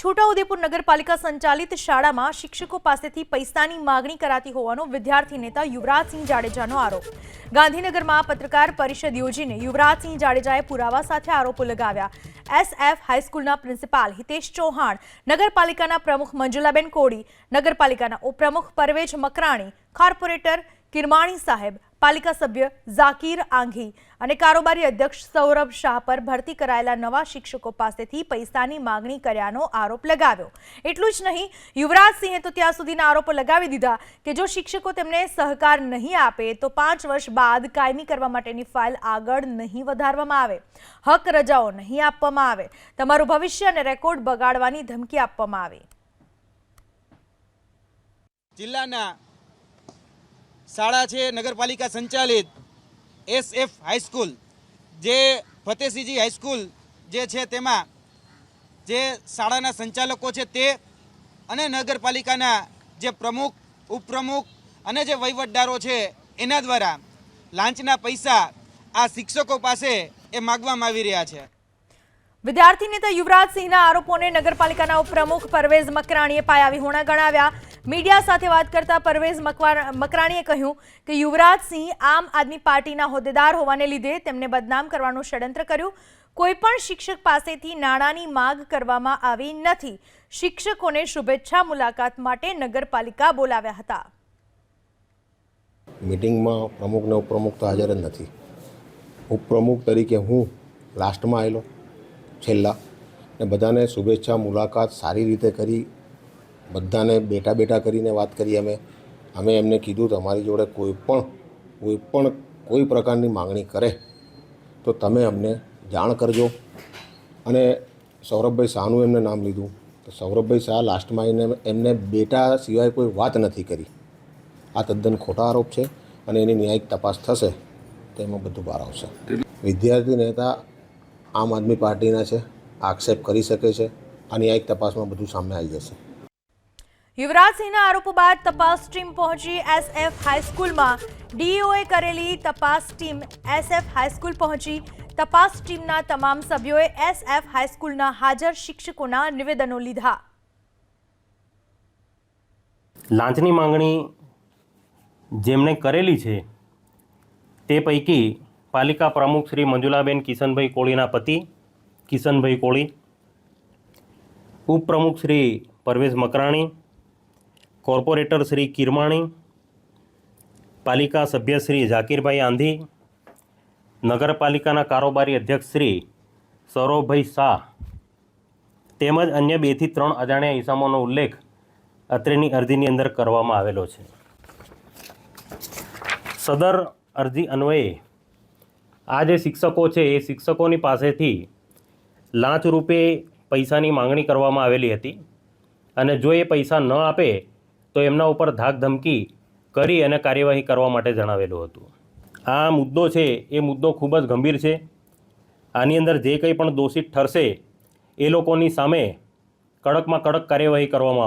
છોટાઉદેપુર નગરપાલિકા સંચાલિત શાળામાં શિક્ષકો પાસેથી પૈસાની માગણી કરાતી હોવાનો વિદ્યાર્થી નેતા યુવરાજસિંહ જાડેજાનો આરોપ. ગાંધીનગરમાં પત્રકાર પરિષદ યોજીને યુવરાજસિંહ જાડેજાએ પુરાવા સાથે આરોપો લગાવ્યા. એસએફ હાઈસ્કૂલના પ્રિન્સિપાલ હિતેશ ચૌહાણ, નગરપાલિકાના પ્રમુખ મંજુલાબેન કોડી નગરપાલિકાના ઉપપ્રમુખ પરવેજ મકરાણી, કોર્પોરેટર કિરમાણી સાહેબ, પાલિકા સભ્ય ઝાકીર આંઘી અને કારોબારી અધ્યક્ષ સૌરભ શાહ પર ભરતી કરાયેલા નવા શિક્ષકો પાસેથી પૈસાની માગણી કર્યાનો આરોપ લગાવ્યો. એટલું જ નહીં યુવરાજસિંહે તો ત્યાં સુધીના આરોપો લગાવી દીધા કે જો શિક્ષકો તેમને સહકાર નહીં આપે તો પાંચ વર્ષ બાદ કાયમી કરવા માટેની ફાઇલ આગળ નહીં વધારવામાં આવે. હક રજાઓ નહીં આપવામાં આવે. તમારું ભવિષ્ય અને રેકોર્ડ બગાડવાની ધમકી આપવામાં આવે. જિલ્લાના શાળા છે, નગરપાલિકા સંચાલિત એસ એફ હાઈસ્કૂલ જે ફતેહસિંહજી હાઈસ્કૂલ જે છે તેમાં જે શાળાના સંચાલકો છે તે અને નગરપાલિકાના જે પ્રમુખ, ઉપપ્રમુખ અને જે વહીવટદારો છે એના દ્વારા લાંચના પૈસા આ શિક્ષકો પાસે એ માગવામાં આવી રહ્યા છે. વિદ્યાર્થી નેતા યુવરાજસિંહના આરોપોને નગરપાલિકાના ઉપપ્રમુખ પરવેઝ મકરાણીએ પાયા હોણા ગણાવ્યા. મીડિયા સાથે વાત કરતા પરવેઝ મકરાણીએ કહ્યું કે યુવરાજસિંહ આમ આદમી પાર્ટીના હોદ્દેદાર હોવાને લીધે તેમને બદનામ કરવાનું ષડયંત્ર કર્યું. કોઈપણ શિક્ષક પાસેથી નાણાંની માગ કરવામાં આવી નથી. શિક્ષકોને શુભેચ્છા મુલાકાત માટે નગરપાલિકા બોલાવ્યા હતા. મિટિંગમાં પ્રમુખ ને ઉપપ્રમુખ તો હાજર જ નથી. ઉપપ્રમુખ તરીકે હું લાસ્ટમાં આવેલો, છેલ્લા. ને બધાને શુભેચ્છા મુલાકાત સારી રીતે કરી બધાને બેઠા બેઠા કરીને વાત કરી અમે. અમે એમને કીધું, તમારી જોડે કોઈ પણ કોઈ પણ, કોઈ પ્રકારની માંગણી કરે, તો તમે અમને જાણ કરજો. અને સૌરભભાઈ શાહનું એમને નામ લીધું. તો સૌરભભાઈ શાહ લાસ્ટમાં આવીને એમને બેટા સિવાય કોઈ વાત નથી કરી. આ તદ્દન ખોટા આરોપ છે અને એની ન્યાયિક તપાસ થશે તો એમાં બધું બહાર આવશે. વિદ્યાર્થી નેતા આમ આદમી પાર્ટીના છે, આક્ષેપ કરી શકે છે, આ ન્યાયિક તપાસમાં બધું સામે આવી જશે. યુવરાજસિંહના આરોપો બાદ તપાસ ટીમ પહોંચી એસએફ હાઈસ્કૂલમાં. ડીઈઓએ કરેલી તપાસ ટીમ એસએફ હાઈસ્કૂલ પહોંચી. તપાસ ટીમના તમામ સભ્યોએ એસએફ હાઈસ્કૂલના હાજર શિક્ષકોના નિવેદનો લીધા. લાંચની માંગણી જેમણે કરેલી છે, તે પૈકી પાલિકા પ્રમુખ શ્રી મંજુલાબેન કિશનભાઈ કોળીના પતિ કિશનભાઈ કોળી, ઉપપ્રમુખ શ્રી પરવેશ મકરાણી કોર્પોરેટર શ્રી કિરમાણી, પાલિકા સભ્ય શ્રી ઝાકીરભાઈ આંધી, નગરપાલિકાના કારોબારી અધ્યક્ષ શ્રી સૌરભભાઈ શાહ તેમજ અન્ય બેથી ત્રણ અજાણ્યા ઇસામોનો ઉલ્લેખ અત્રેની અરજીની અંદર કરવામાં આવેલો છે. સદર અરજી અન્વયે આ જે શિક્ષકો છે, એ શિક્ષકોની પાસેથી લાંચ રૂપે પૈસાની માંગણી કરવામાં આવેલી હતી અને જો એ પૈસા ન આપે તો એમના ઉપર ધાક ધમકી કરી અને કાર્યવાહી કરવા માટે જણાવેલું હતું. આ મુદ્દો છે, એ મુદ્દો ખૂબ જ ગંભીર છે. આની અંદર જે કંઈ પણ દોષિત ઠરશે, એ લોકોની સામે કડકમાં કડક કાર્યવાહી કરવામાં આવશે.